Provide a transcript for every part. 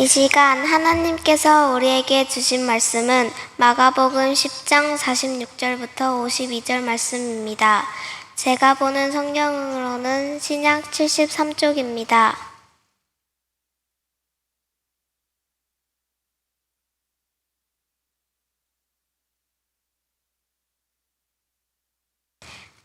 이 시간 하나님께서 우리에게 주신 말씀은 마가복음 10장 46절부터 52절 말씀입니다. 제가 보는 성경으로는 신약 73쪽입니다.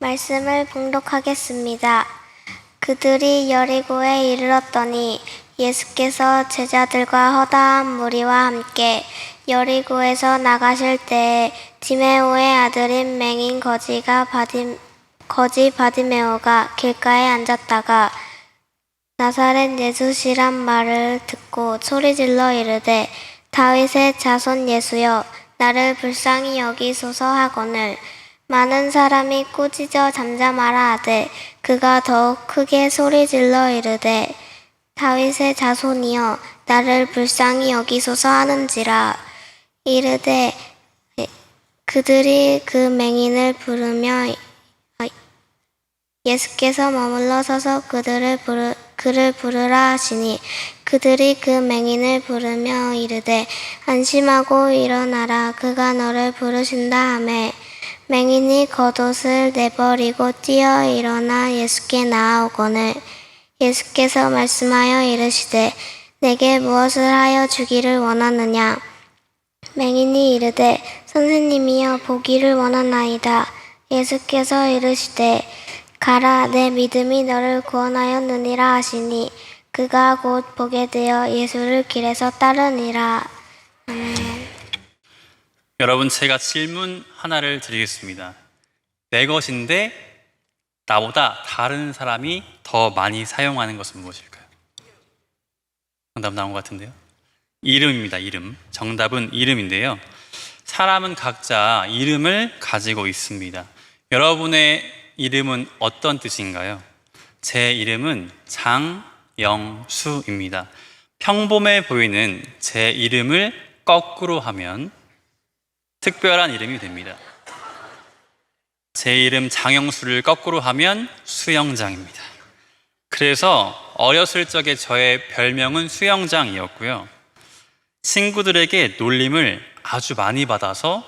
말씀을 봉독하겠습니다. 그들이 여리고에 이르렀더니 예수께서 제자들과 허다한 무리와 함께 여리고에서 나가실 때에 디메오의 아들인 맹인 거지가 바디, 거지 바디메오가 길가에 앉았다가 나사렛 예수시란 말을 듣고 소리질러 이르되 다윗의 자손 예수여 나를 불쌍히 여기소서 하거늘. 많은 사람이 꾸짖어 잠잠하라 하되 그가 더욱 크게 소리질러 이르되 다윗의 자손이여 나를 불쌍히 여기소서 하는지라. 이르되 그들이 그 맹인을 부르며 예수께서 머물러 서서 그들을 부르, 그를 부르라 하시니 그들이 그 맹인을 부르며 이르되 안심하고 일어나라. 그가 너를 부르신다 하매 맹인이 겉옷을 내버리고 뛰어 일어나 예수께 나아오거늘 예수께서 말씀하여 이르시되 내게 무엇을 하여 주기를 원하느냐 맹인이 이르되 선생님이여 보기를 원하나이다 예수께서 이르시되 가라 내 믿음이 너를 구원하였느니라 하시니 그가 곧 보게 되어 예수를 길에서 따르니라. 여러분, 제가 질문 하나를 드리겠습니다. 내 것인데 나보다 다른 사람이 더 많이 사용하는 것은 무엇일까요? 정답 나온 것 같은데요. 이름입니다. 이름. 정답은 이름인데요. 사람은 각자 이름을 가지고 있습니다. 여러분의 이름은 어떤 뜻인가요? 제 이름은 장영수입니다. 평범해 보이는 제 이름을 거꾸로 하면 특별한 이름이 됩니다. 제 이름 장영수를 거꾸로 하면 수영장입니다. 그래서 어렸을 적에 저의 별명은 수영장이었고요. 친구들에게 놀림을 아주 많이 받아서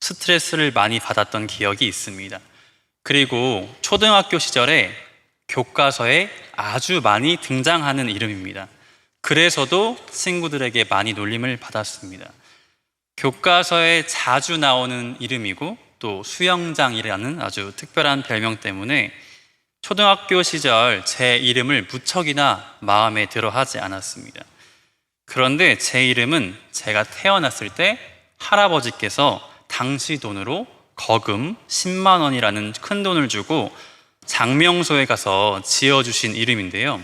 스트레스를 많이 받았던 기억이 있습니다. 그리고 초등학교 시절에 교과서에 아주 많이 등장하는 이름입니다. 그래서도 친구들에게 많이 놀림을 받았습니다. 교과서에 자주 나오는 이름이고 또 수영장이라는 아주 특별한 별명 때문에 초등학교 시절 제 이름을 무척이나 마음에 들어 하지 않았습니다. 그런데 제 이름은 제가 태어났을 때 할아버지께서 당시 돈으로 거금 10만 원이라는 큰 돈을 주고 장명소에 가서 지어주신 이름인데요.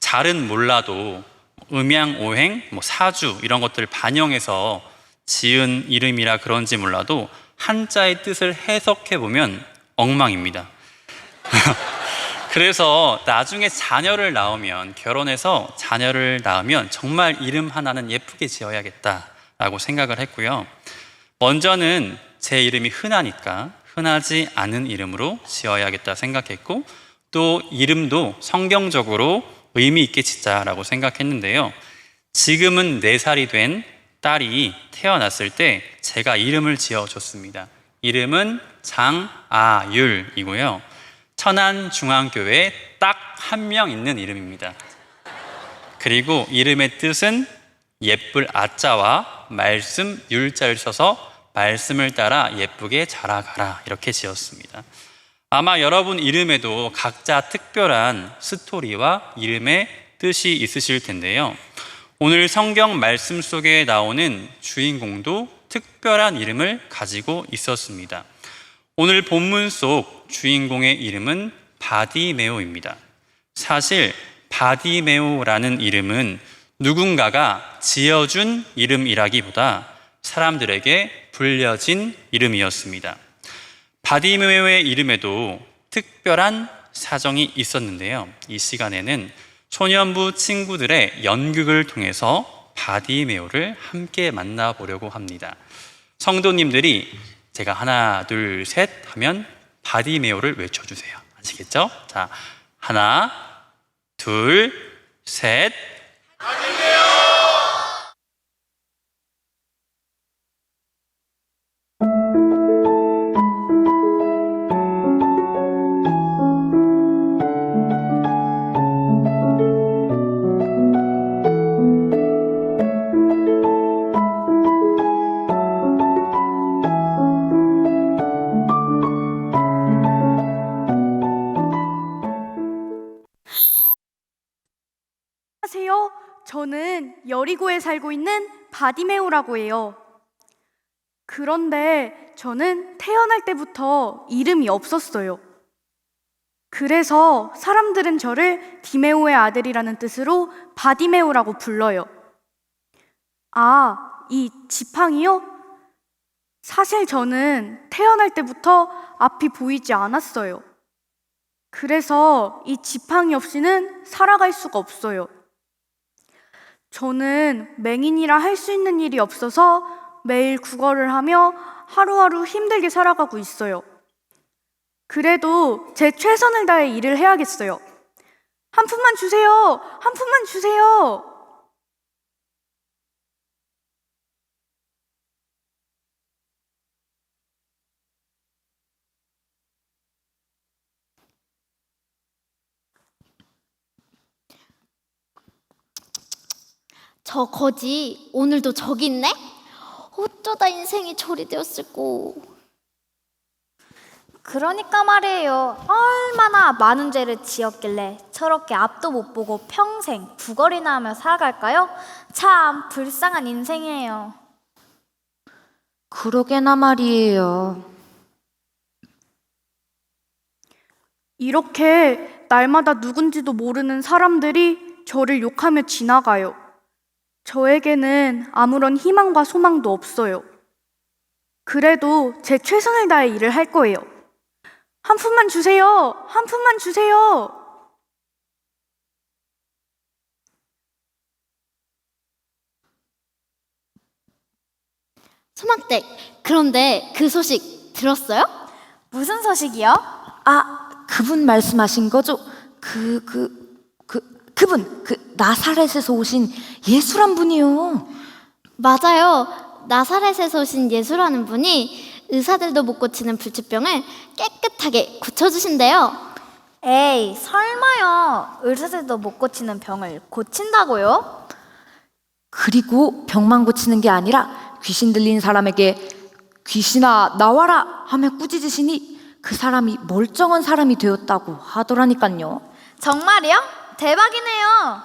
잘은 몰라도 음양, 오행, 뭐 사주 이런 것들을 반영해서 지은 이름이라 그런지 몰라도 한자의 뜻을 해석해 보면 엉망입니다. 그래서 나중에 자녀를 낳으면 결혼해서 자녀를 낳으면 정말 이름 하나는 예쁘게 지어야겠다라고 생각을 했고요. 먼저는 제 이름이 흔하니까 흔하지 않은 이름으로 지어야겠다 생각했고 또 이름도 성경적으로 의미 있게 짓자라고 생각했는데요. 지금은 4살이 된 딸이 태어났을 때 제가 이름을 지어줬습니다. 이름은 장아율이고요. 천안중앙교회에 딱 한 명 있는 이름입니다. 그리고 이름의 뜻은 예쁠 아자와 말씀 율자를 써서 말씀을 따라 예쁘게 자라가라 이렇게 지었습니다. 아마 여러분 이름에도 각자 특별한 스토리와 이름의 뜻이 있으실 텐데요. 오늘 성경 말씀 속에 나오는 주인공도 특별한 이름을 가지고 있었습니다. 오늘 본문 속 주인공의 이름은 바디메오입니다. 사실 바디메오라는 이름은 누군가가 지어준 이름이라기보다 사람들에게 불려진 이름이었습니다. 바디메오의 이름에도 특별한 사정이 있었는데요. 이 시간에는 소년부 친구들의 연극을 통해서 바디메오를 함께 만나보려고 합니다. 성도님들이 제가 하나, 둘, 셋 하면 바디메오를 외쳐주세요. 아시겠죠? 자, 하나, 둘, 셋. 바디메오! 살고 있는 바디메오라고 해요. 그런데 저는 태어날 때부터 이름이 없었어요. 그래서 사람들은 저를 디메오의 아들이라는 뜻으로 바디메오라고 불러요. 아, 이 지팡이요? 사실 저는 태어날 때부터 앞이 보이지 않았어요. 그래서 이 지팡이 없이는 살아갈 수가 없어요. 저는 맹인이라 할 수 있는 일이 없어서 매일 국어를 하며 하루하루 힘들게 살아가고 있어요. 그래도 제 최선을 다해 일을 해야겠어요. 한 푼만 주세요! 한 푼만 주세요! 저 거지 오늘도 저기 있네? 어쩌다 인생이 저리 되었을꼬. 그러니까 말이에요. 얼마나 많은 죄를 지었길래 저렇게 앞도 못 보고 평생 구걸이나 하며 살아갈까요? 참 불쌍한 인생이에요. 그러게나 말이에요. 이렇게 날마다 누군지도 모르는 사람들이 저를 욕하며 지나가요. 저에게는 아무런 희망과 소망도 없어요. 그래도 제 최선을 다해 일을 할 거예요. 한 푼만 주세요! 한 푼만 주세요! 소망댁 그런데 그 소식 들었어요? 무슨 소식이요? 아, 그분 말씀하신 거죠? 그, 그, 그, 그분, 그, 나사렛에서 오신 예수란 분이요. 맞아요. 나사렛에서 오신 예수라는 분이 의사들도 못 고치는 불치병을 깨끗하게 고쳐주신대요. 에이, 설마요. 의사들도 못 고치는 병을 고친다고요? 그리고 병만 고치는 게 아니라 귀신 들린 사람에게 귀신아, 나와라! 하며 꾸짖으시니 그 사람이 멀쩡한 사람이 되었다고 하더라니깐요. 정말이요? 대박이네요.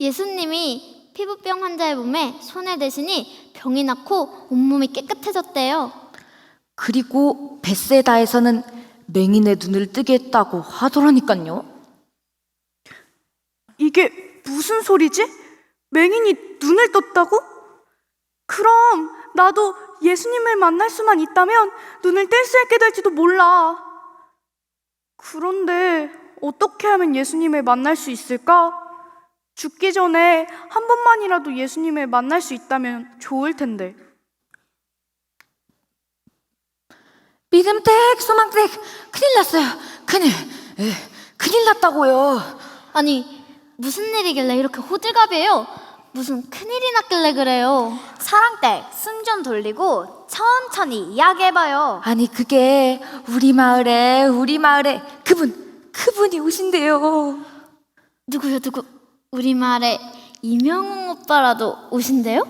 예수님이 피부병 환자의 몸에 손을 대시니 병이 낫고 온몸이 깨끗해졌대요. 그리고 베세다에서는 맹인의 눈을 뜨게 했다고 하더라니깐요. 이게 무슨 소리지? 맹인이 눈을 떴다고? 그럼 나도 예수님을 만날 수만 있다면 눈을 뗄 수 있게 될지도 몰라. 그런데 어떻게 하면 예수님을 만날 수 있을까? 죽기 전에 한 번만이라도 예수님을 만날 수 있다면 좋을 텐데. 믿음댁, 소망댁, 큰일 났어요. 큰일, 에, 큰일 났다고요. 아니 무슨 일이길래 이렇게 호들갑이에요? 무슨 큰일이 났길래 그래요? 사랑댁, 숨 좀 돌리고 천천히 이야기해봐요. 아니 그게 우리 마을에 우리 마을에 그분 그분이 오신대요. 누구요 누구? 우리 말에 이명웅 오빠라도 오신대요?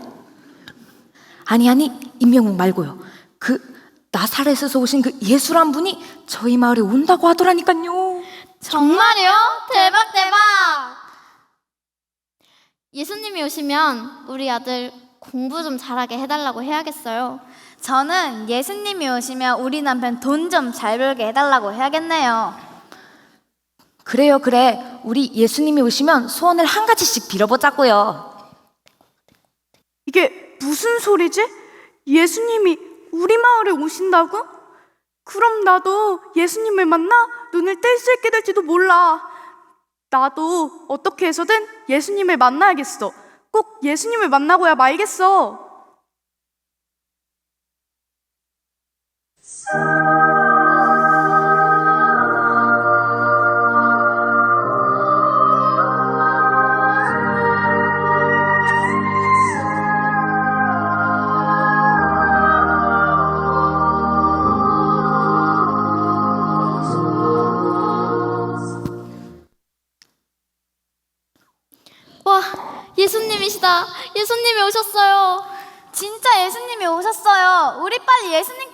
아니 아니 임명웅 말고요. 그 나사렛에서 오신 그 예수란 분이 저희 마을에 온다고 하더라니까요. 정말요? 대박 대박! 예수님이 오시면 우리 아들 공부 좀 잘하게 해달라고 해야겠어요. 저는 예수님이 오시면 우리 남편 돈 좀 잘 벌게 해달라고 해야겠네요. 그래요 그래 우리 예수님이 오시면 소원을 한 가지씩 빌어보자고요. 이게 무슨 소리지? 예수님이 우리 마을에 오신다고? 그럼 나도 예수님을 만나 눈을 뗄 수 있게 될지도 몰라. 나도 어떻게 해서든 예수님을 만나야겠어. 꼭 예수님을 만나고야 말겠어.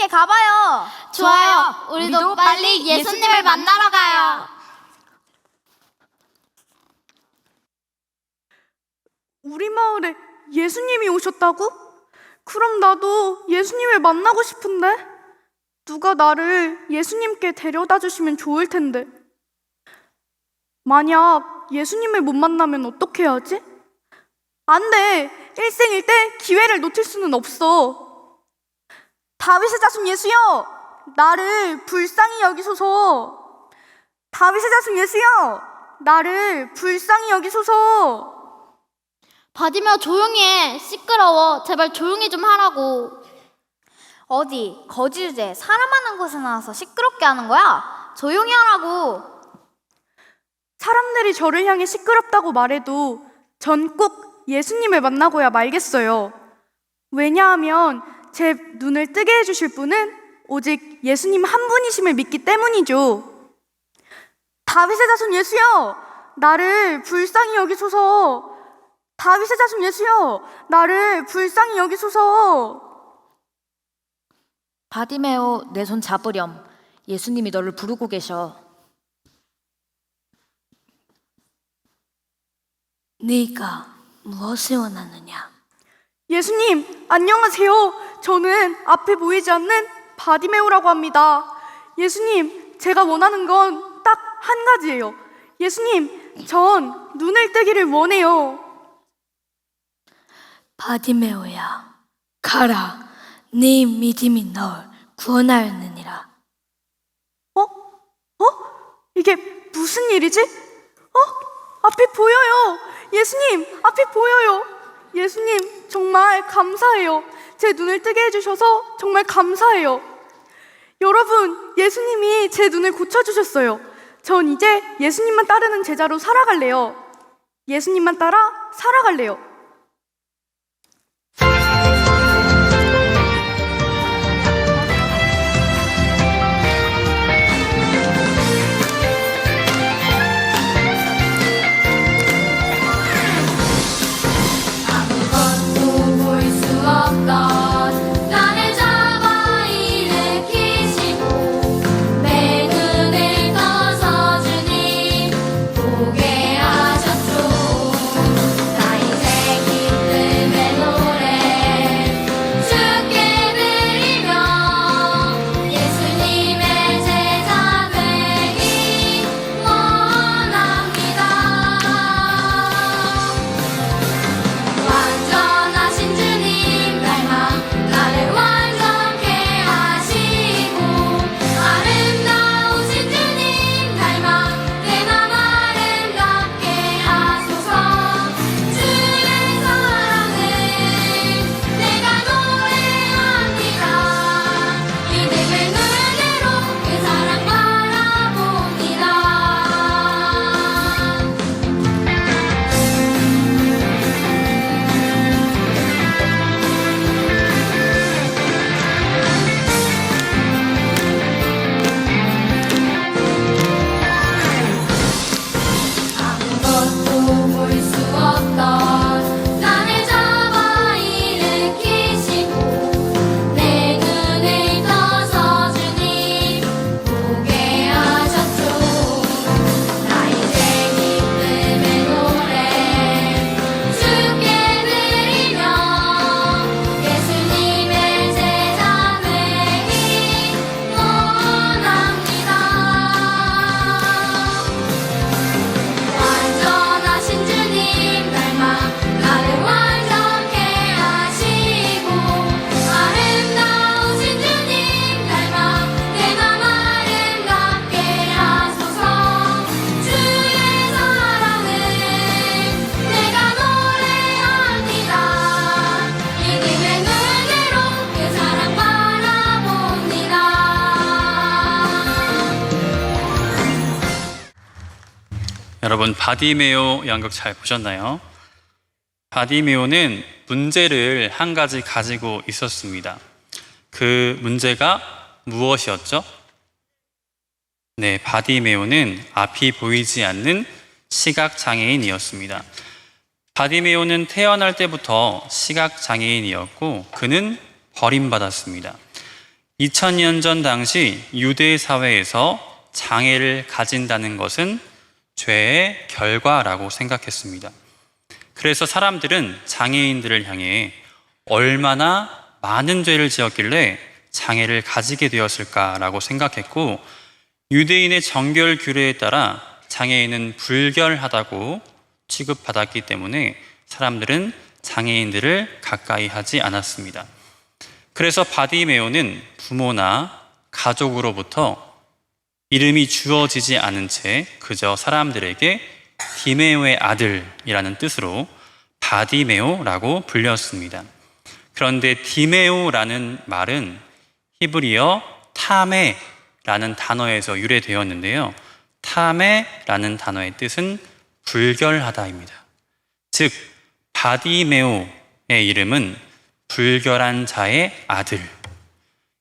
예수님께 가봐요. 좋아요. 우리도 빨리 예수님을 만나러 가요. 우리 마을에 예수님이 오셨다고? 그럼 나도 예수님을 만나고 싶은데? 누가 나를 예수님께 데려다 주시면 좋을 텐데. 만약 예수님을 못 만나면 어떻게 해야지? 안 돼! 일생일대 기회를 놓칠 수는 없어. 다윗의 자손 예수여! 나를 불쌍히 여기소서! 다윗의 자손 예수여! 나를 불쌍히 여기소서! 바디메오 조용히 해. 시끄러워. 제발 조용히 좀 하라고. 어디 거지 주제 사람 많은 곳에 나와서 시끄럽게 하는 거야? 조용히 하라고. 사람들이 저를 향해 시끄럽다고 말해도 전 꼭 예수님을 만나고야 말겠어요. 왜냐하면 제 눈을 뜨게 해주실 분은 오직 예수님 한 분이심을 믿기 때문이죠. 다윗의 자손 예수여, 나를 불쌍히 여기소서. 다윗의 자손 예수여, 나를 불쌍히 여기소서. 바디메오 내 손 잡으렴. 예수님이 너를 부르고 계셔. 네가 무엇을 원하느냐? 예수님, 안녕하세요. 저는 앞에 보이지 않는 바디메오라고 합니다. 예수님, 제가 원하는 건 딱 한 가지예요. 예수님, 전 눈을 뜨기를 원해요. 바디메오야, 가라. 네 믿음이 널 구원하였느니라. 어? 어? 이게 무슨 일이지? 어? 앞에 보여요. 예수님, 앞에 보여요. 예수님, 정말 감사해요. 제 눈을 뜨게 해주셔서 정말 감사해요. 여러분, 예수님이 제 눈을 고쳐주셨어요. 전 이제 예수님만 따르는 제자로 살아갈래요. 예수님만 따라 살아갈래요. 여러분 바디메오 연극 잘 보셨나요? 바디메오는 문제를 한 가지 가지고 있었습니다. 그 문제가 무엇이었죠? 네, 바디메오는 앞이 보이지 않는 시각 장애인이었습니다. 바디메오는 태어날 때부터 시각 장애인이었고 그는 버림받았습니다. 2000년 전 당시 유대 사회에서 장애를 가진다는 것은 죄의 결과라고 생각했습니다. 그래서 사람들은 장애인들을 향해 얼마나 많은 죄를 지었길래 장애를 가지게 되었을까라고 생각했고 유대인의 정결 규례에 따라 장애인은 불결하다고 취급받았기 때문에 사람들은 장애인들을 가까이 하지 않았습니다. 그래서 바디메오는 부모나 가족으로부터 이름이 주어지지 않은 채 그저 사람들에게 디메오의 아들이라는 뜻으로 바디메오라고 불렸습니다. 그런데 디메오라는 말은 히브리어 타메라는 단어에서 유래되었는데요. 타메라는 단어의 뜻은 불결하다입니다. 즉 바디메오의 이름은 불결한 자의 아들.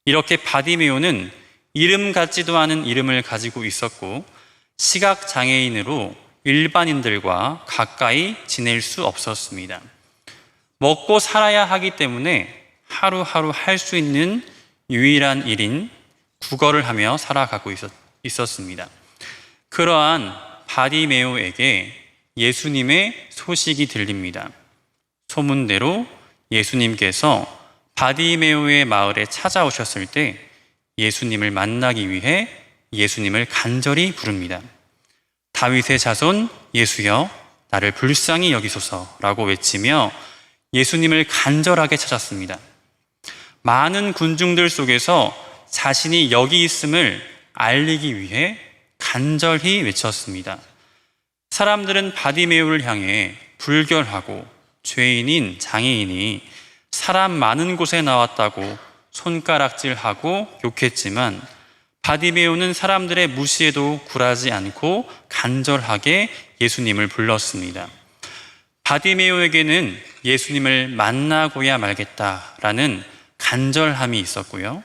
이렇게 바디메오는 이름 같지도 않은 이름을 가지고 있었고 시각 장애인으로 일반인들과 가까이 지낼 수 없었습니다. 먹고 살아야 하기 때문에 하루하루 할 수 있는 유일한 일인 국어를 하며 살아가고 있었, 있었습니다. 그러한 바디메오에게 예수님의 소식이 들립니다. 소문대로 예수님께서 바디메오의 마을에 찾아오셨을 때 예수님을 만나기 위해 예수님을 간절히 부릅니다. 다윗의 자손 예수여 나를 불쌍히 여기소서라고 외치며 예수님을 간절하게 찾았습니다. 많은 군중들 속에서 자신이 여기 있음을 알리기 위해 간절히 외쳤습니다. 사람들은 바디메오를 향해 불결하고 죄인인 장애인이 사람 많은 곳에 나왔다고 손가락질하고 욕했지만 바디메오는 사람들의 무시에도 굴하지 않고 간절하게 예수님을 불렀습니다. 바디메오에게는 예수님을 만나고야 말겠다라는 간절함이 있었고요.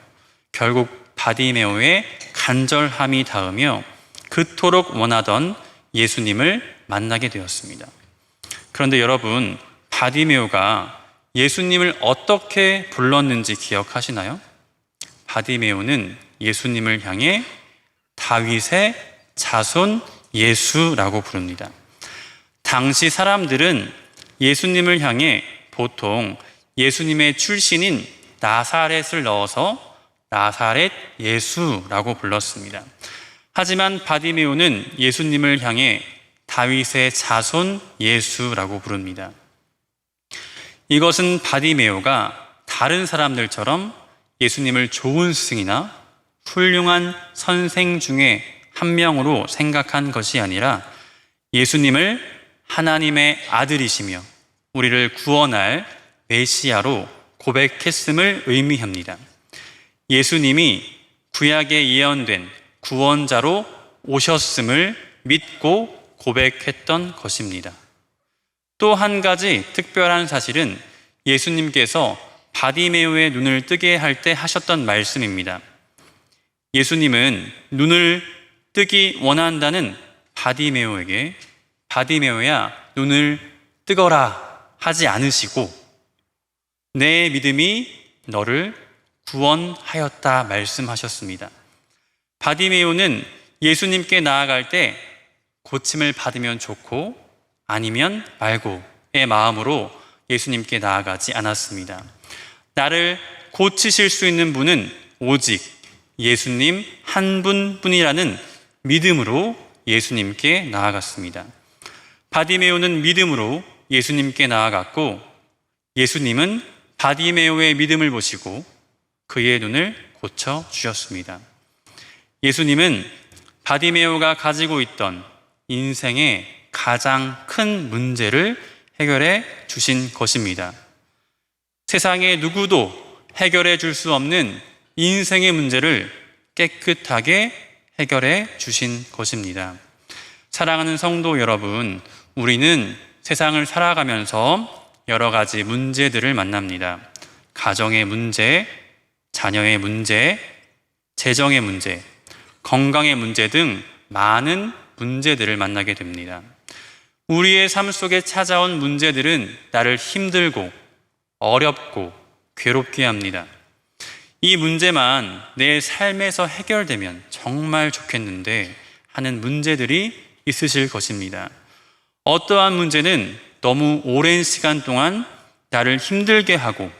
결국 바디메오의 간절함이 닿으며 그토록 원하던 예수님을 만나게 되었습니다. 그런데 여러분, 바디메오가 예수님을 어떻게 불렀는지 기억하시나요? 바디메오는 예수님을 향해 다윗의 자손 예수라고 부릅니다. 당시 사람들은 예수님을 향해 보통 예수님의 출신인 나사렛을 넣어서 나사렛 예수라고 불렀습니다. 하지만 바디메오는 예수님을 향해 다윗의 자손 예수라고 부릅니다. 이것은 바디메오가 다른 사람들처럼 예수님을 좋은 스승이나 훌륭한 선생 중에 한 명으로 생각한 것이 아니라 예수님을 하나님의 아들이시며 우리를 구원할 메시아로 고백했음을 의미합니다. 예수님이 구약에 예언된 구원자로 오셨음을 믿고 고백했던 것입니다. 또 한 가지 특별한 사실은 예수님께서 바디메오의 눈을 뜨게 할 때 하셨던 말씀입니다. 예수님은 눈을 뜨기 원한다는 바디메오에게 바디메오야 눈을 뜨거라 하지 않으시고 내 믿음이 너를 구원하였다 말씀하셨습니다. 바디메오는 예수님께 나아갈 때 고침을 받으면 좋고 아니면 말고의 마음으로 예수님께 나아가지 않았습니다. 나를 고치실 수 있는 분은 오직 예수님 한 분뿐이라는 믿음으로 예수님께 나아갔습니다. 바디메오는 믿음으로 예수님께 나아갔고 예수님은 바디메오의 믿음을 보시고 그의 눈을 고쳐 주셨습니다. 예수님은 바디메오가 가지고 있던 인생의 가장 큰 문제를 해결해 주신 것입니다. 세상에 누구도 해결해 줄 수 없는 인생의 문제를 깨끗하게 해결해 주신 것입니다. 사랑하는 성도 여러분, 우리는 세상을 살아가면서 여러 가지 문제들을 만납니다. 가정의 문제, 자녀의 문제, 재정의 문제, 건강의 문제 등 많은 문제들을 만나게 됩니다. 우리의 삶 속에 찾아온 문제들은 나를 힘들고 어렵고 괴롭게 합니다. 이 문제만 내 삶에서 해결되면 정말 좋겠는데 하는 문제들이 있으실 것입니다. 어떠한 문제는 너무 오랜 시간 동안 나를 힘들게 하고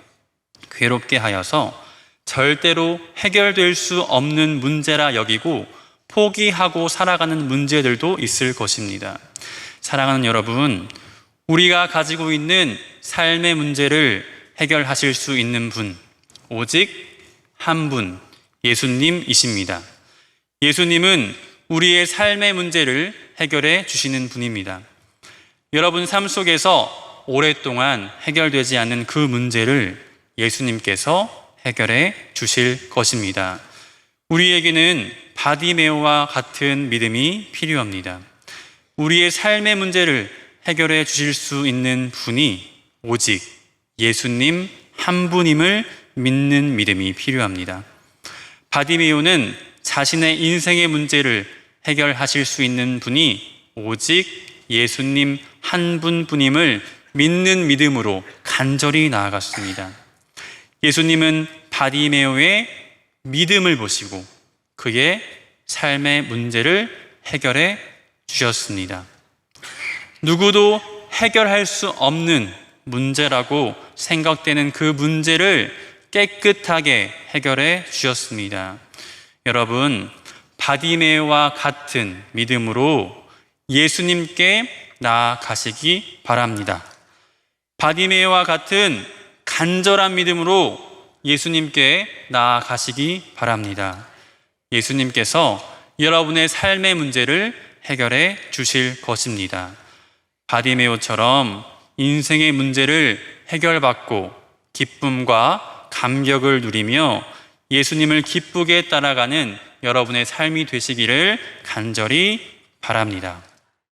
괴롭게 하여서 절대로 해결될 수 없는 문제라 여기고 포기하고 살아가는 문제들도 있을 것입니다. 사랑하는 여러분, 우리가 가지고 있는 삶의 문제를 해결하실 수 있는 분, 오직 한 분, 예수님이십니다. 예수님은 우리의 삶의 문제를 해결해 주시는 분입니다. 여러분 삶 속에서 오랫동안 해결되지 않는 그 문제를 예수님께서 해결해 주실 것입니다. 우리에게는 바디메오와 같은 믿음이 필요합니다. 우리의 삶의 문제를 해결해 주실 수 있는 분이 오직 예수님 한 분임을 믿는 믿음이 필요합니다. 바디메오는 자신의 인생의 문제를 해결하실 수 있는 분이 오직 예수님 한 분뿐임을 믿는 믿음으로 간절히 나아갔습니다. 예수님은 바디메오의 믿음을 보시고 그의 삶의 문제를 해결해 주셨습니다. 누구도 해결할 수 없는 문제라고 생각되는 그 문제를 깨끗하게 해결해 주셨습니다. 여러분, 바디메와 같은 믿음으로 예수님께 나아가시기 바랍니다. 바디메와 같은 간절한 믿음으로 예수님께 나아가시기 바랍니다. 예수님께서 여러분의 삶의 문제를 해결해 주실 것입니다. 바디메오처럼 인생의 문제를 해결받고 기쁨과 감격을 누리며 예수님을 기쁘게 따라가는 여러분의 삶이 되시기를 간절히 바랍니다.